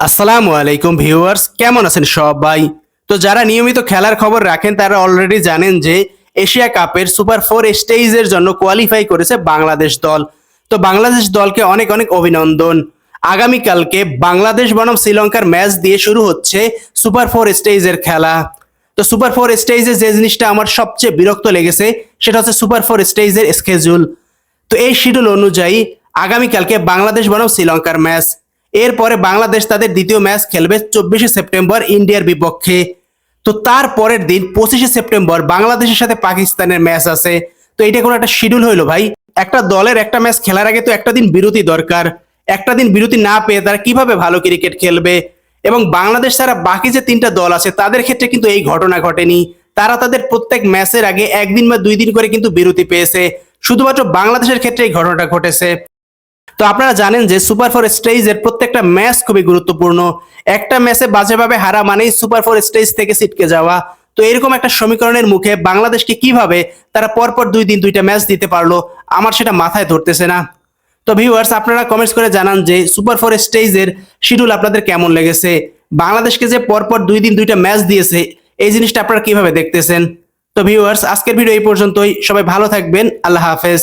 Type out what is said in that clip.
আসসালামু আলাইকুম ভিউয়ার্স, কেমন আছেন সবাই? তো যারা নিয়মিত খেলার খবর রাখেন, তারা অলরেডি জানেন যে এশিয়া কাপের সুপার ফোর স্টেজের জন্য কোয়ালিফাই করেছে বাংলাদেশ দল। তো বাংলাদেশ দলকে অনেক অনেক অভিনন্দন। আগামীকালকে বাংলাদেশ বনাম শ্রীলঙ্কার ম্যাচ দিয়ে শুরু হচ্ছে সুপার ফোর স্টেজের খেলা। তো সুপার ফোর স্টেজে যে জিনিসটা আমার সবচেয়ে বিরক্ত লেগেছে, সেটা হচ্ছে সুপার ফোর স্টেজের স্কেজুল তো এই শিডিউল অনুযায়ী আগামীকালকে বাংলাদেশ বনাম শ্রীলঙ্কার ম্যাচ এরপরে বাংলাদেশ তাদের দ্বিতীয় ম্যাচ খেলবে চব্বিশে সেপ্টেম্বর ইন্ডিয়ার বিপক্ষে। তো তার পরের দিন পঁচিশে সেপ্টেম্বর বাংলাদেশের সাথে পাকিস্তানের ম্যাচ আছে। তো এটা কোনো একটা শিডিউল হইল ভাই। একটা দলের একটা ম্যাচ খেলার আগে তো একটা দিন বিরতি দরকার। একটা দিন বিরতি না পেয়ে তারা কীভাবে ভালো ক্রিকেট খেলবে? এবং বাংলাদেশ ছাড়া বাকি যে তিনটা দল আছে, তাদের ক্ষেত্রে কিন্তু এই ঘটনা ঘটেনি। তারা তাদের প্রত্যেক ম্যাচের আগে একদিন বা দুই দিন করে কিন্তু বিরতি পেয়েছে। শুধুমাত্র বাংলাদেশের ক্ষেত্রে এই ঘটনাটা ঘটেছে। তো আপনারা জানেন যে সুপার ফোর স্টেজের প্রত্যেকটা ম্যাচ খুবই গুরুত্বপূর্ণ। একটা ম্যাচে বাজেভাবে হারা মানেই সুপার ফোর স্টেজ থেকে ছিটকে যাওয়া। তো এরকম একটা সমীকরণের মুখে বাংলাদেশকে কীভাবে তারা পরপর দুই দিন দুইটা ম্যাচ দিতে পারল, আমার সেটা মাথায় ধরতেছে না। তো ভিউয়ার্স আপনারা কমেন্টস করে জানান যে সুপার ফোর স্টেজের শিডিউল আপনাদের কেমন লেগেছে? বাংলাদেশকে যে পরপর দুই দিন দুইটা ম্যাচ দিয়েছে, এই জিনিসটা আপনারা কীভাবে দেখতেছেন? তো ভিউয়ার্স আজকের ভিডিও এই পর্যন্তই। সবাই ভালো থাকবেন। আল্লাহ হাফেজ।